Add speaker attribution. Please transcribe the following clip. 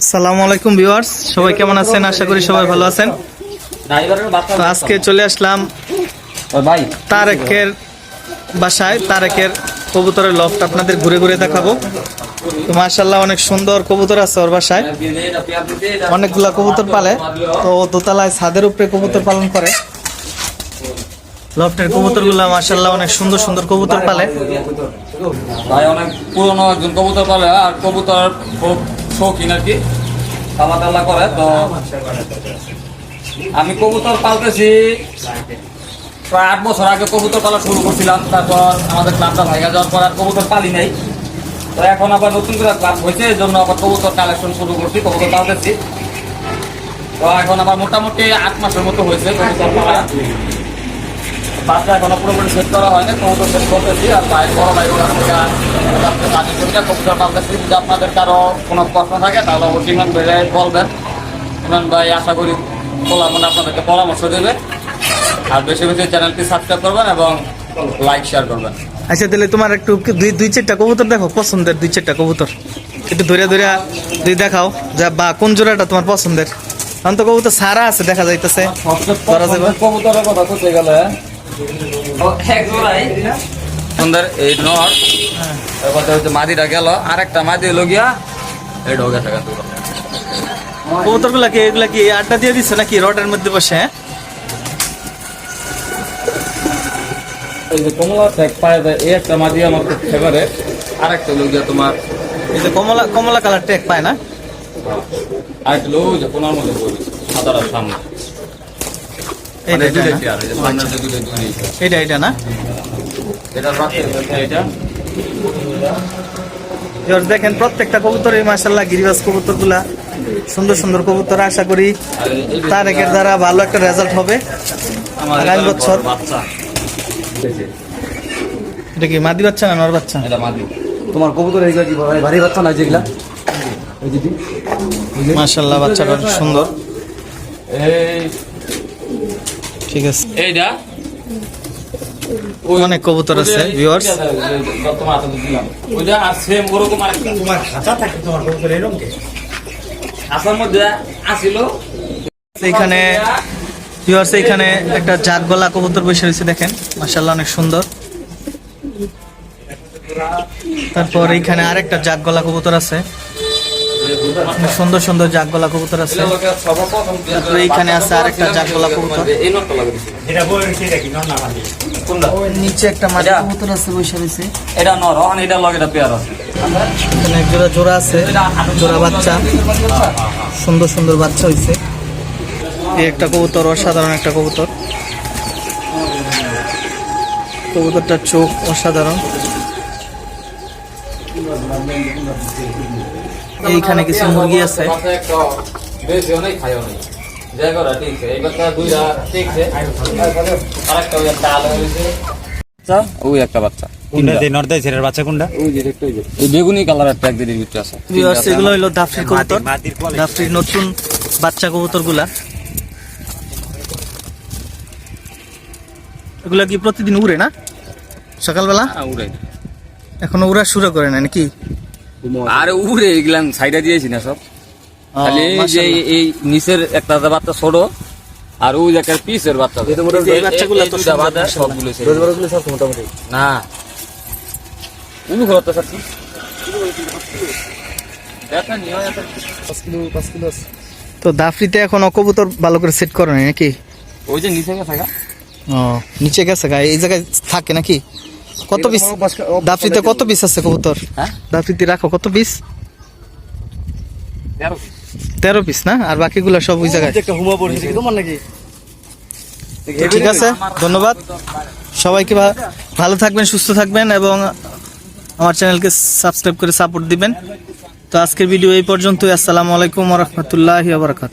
Speaker 1: সালামু আলাইকুম ভিউয়ার্স, সবাই কেমন আছেন? আশা করি সবাই ভালো আছেন। তো আজকে চলে আসলাম তারেকের বাসায়, তারেকের কবুতরের লফট আপনাদের ঘুরে ঘুরে দেখাবো। তো মাশাল্লাহ অনেক সুন্দর কবুতর আছে ওর বাসায়। অনেকগুলা কবুতর পালে। তো দোতলায় ছাদের উপরে কবুতর পালন করে। লফটের কবুতরগুলা মাশাল্লাহ অনেক সুন্দর সুন্দর কবুতর পালে।
Speaker 2: ভাই, অনেক পুরনো একজন কবুতর পালে, আর কবুতর খুব শৌখিন আর কি। খাওয়া দাওয়া করে, তো আমি কবুতর পালতেছি। প্রায় আট বছর আগে কবুতর পালা শুরু করছিলাম, তারপর আমাদের ক্লাবটা ভাইগা যাওয়ার পর আর কবুতর পালি নাই। তো এখন আবার নতুন করে ক্লাব হয়েছে, এই জন্য আবার কবুতর কালেকশন শুরু করছি, কবুতর পালতেছি। তো এখন আবার মোটামুটি আট মাসের মতো হয়েছে কবুতর পালা। বাচ্চা এখনও পুরোপুরি সেট করা হয়নি কবুতর সেট করতেছি আর ভাই বড় ভাই ওরা থেকে কাজের জন্য কবুতর পালতেছি যদি আপনাদের কারও কোনো প্রশ্ন থাকে তাহলে অবশ্যই ইমান ভাই বলবেন। ইমান ভাই আশা করি বলা মানে আপনাদেরকে পরামর্শ দেবে। আর বেশি বেশি চ্যানেলটি সাবস্ক্রাইব করবেন এবং লাইক শেয়ার করবেন।
Speaker 1: আচ্ছা তাহলে তোমার একটু দুই দুই চারটা কবুতর দেখো পছন্দের দুই চারটা কবুতর। একটু ধরে ধরে দুই দেখাও যা বা কোন জোড়াটা তোমার পছন্দের। কারণ তো কবুতর সারা আছে দেখা যাইতেছে।
Speaker 2: কবুতরের কথা করতে গেলে সুন্দর এই নর। কথা হচ্ছে মাদিটা গেল। আর একটা মাদি হলো গিয়া এই ঢোকে থাকা তুলো
Speaker 1: কবুতরগুলা কি এগুলা কি আড্ডা দিয়ে দিচ্ছে নাকি রডের মধ্যে বসে হ্যাঁ?
Speaker 2: এই যে কমলা ঠেক পায়ে এই একটা মাদি আমার খুব ফেভারিট আর একটা হলো গিয়া তোমার
Speaker 1: এই যে কমলা কমলা কালার টেক পায় না?
Speaker 2: আর একটা হলো যে কোনার মধ্যে সামনে। মানে
Speaker 1: এটা না? এইটা এটা না?
Speaker 2: এটা
Speaker 1: এবার দেখেন প্রত্যেকটা কবুতরের মাসাল্লাহ গিরিবাস কবুতরগুলা সুন্দর সুন্দর কবুতর আশা করি তারেকের দ্বারা ভালো একটা রেজাল্ট হবে। আগামী বছর। এটা কি মাদি বাচ্চা না নর বাচ্চা?
Speaker 2: এটা মাদি।
Speaker 3: তোমার কবুতর এইগুলা কি ভাই ভারী বাচ্চা না যেগুলা?
Speaker 1: মাসাল্লাহ বাচ্চাটা সুন্দর।
Speaker 2: এই
Speaker 1: ঠিক আছে।
Speaker 2: এইটা
Speaker 1: অনেক কবুতর আছে ভিউয়ার্স
Speaker 2: তোমার হাতে দিলাম ওইটা আর সেম ওরকম আরেকটা
Speaker 3: তোমার খাঁচা থাকে তোমার কবুতর এরকম
Speaker 2: আসার মধ্যে আসিল।
Speaker 1: এইখানে ভিউয়ার্স এইখানে একটা জাত গলা কবুতর বসে রয়েছে দেখেন। মাসাল্লাহ অনেক সুন্দর। তারপর এইখানে আরেকটা জাগ গলা কবুতর আছে। সুন্দর সুন্দর জাগ গলা কবুতর আছে। তারপরে এইখানে আছে আরেকটা জাগ গলা কবুতর। নিচে একটা
Speaker 2: এটা?
Speaker 1: কবুতর আছে বসে রয়েছে।
Speaker 2: এটা নর ওখানে এটা লগে এটা পেয়ার আছে।
Speaker 1: এখানে এক জোড়া জোড়া আছে জোড়া বাচ্চা। সুন্দর সুন্দর বাচ্চা হয়েছে এই একটা কবুতর অসাধারণ একটা কবুতর। কবুতরটার চোখ অসাধারণ। এইখানে কিছু মুরগি আছে।
Speaker 2: ওই একটা একটা বাচ্চা।
Speaker 3: কোনটা দেই নর্দাই ছেলের বাচ্চা কোনটা?
Speaker 2: ওই যে দেখতে ওই যে। এই বেগুনি কালারের ট্যাগ দিয়ে ভিতরে আছে।
Speaker 1: এগুলো হলো ডাফরির কবুতর।
Speaker 3: মাটির
Speaker 1: নতুন বাচ্চা কবুতরগুলা এগুলা কি প্রতিদিন উড়ে না? সকালবেলা?
Speaker 2: হ্যাঁ, উড়ে।
Speaker 1: এখনও উড়া শুরু করে না নাকি?
Speaker 2: আরে উড়ে এগুলাম সাইডে দিয়েছি না সব। খালি যে এই- নিচের একটা বাচ্চা ছোট আর ওই একটা পিসের বাচ্চা।
Speaker 1: তো।
Speaker 2: সবগুলো
Speaker 3: সব মোটামুটি।
Speaker 2: না। উনি
Speaker 3: পাঁচ কিলো আছে।
Speaker 1: তো দাফরিতে এখন কবুতর ভালো করে সেট করে নাই নাকি?
Speaker 2: ওই যে নিচে গেছে গা।
Speaker 1: ও নিচে গেছে গা এই জায়গায় থাকে নাকি? কত পিস? দাফরিতে কত পিস আছে কবুতর?
Speaker 2: হ্যাঁ?
Speaker 1: দাফরিতে রাখো কত পিস?
Speaker 2: তেরো
Speaker 1: পিস। না? আর বাকিগুলো সব ওই জায়গায়। ঠিক আছে ধন্যবাদ। সবাইকে ভালো থাকবেন সুস্থ থাকবেন এবং আমার চ্যানেলকে সাবস্ক্রাইব করে সাপোর্ট দিবেন। তো আজকের ভিডিও এই পর্যন্তই। আসসালামু আলাইকুম রহমতুল্লাহ বারকাত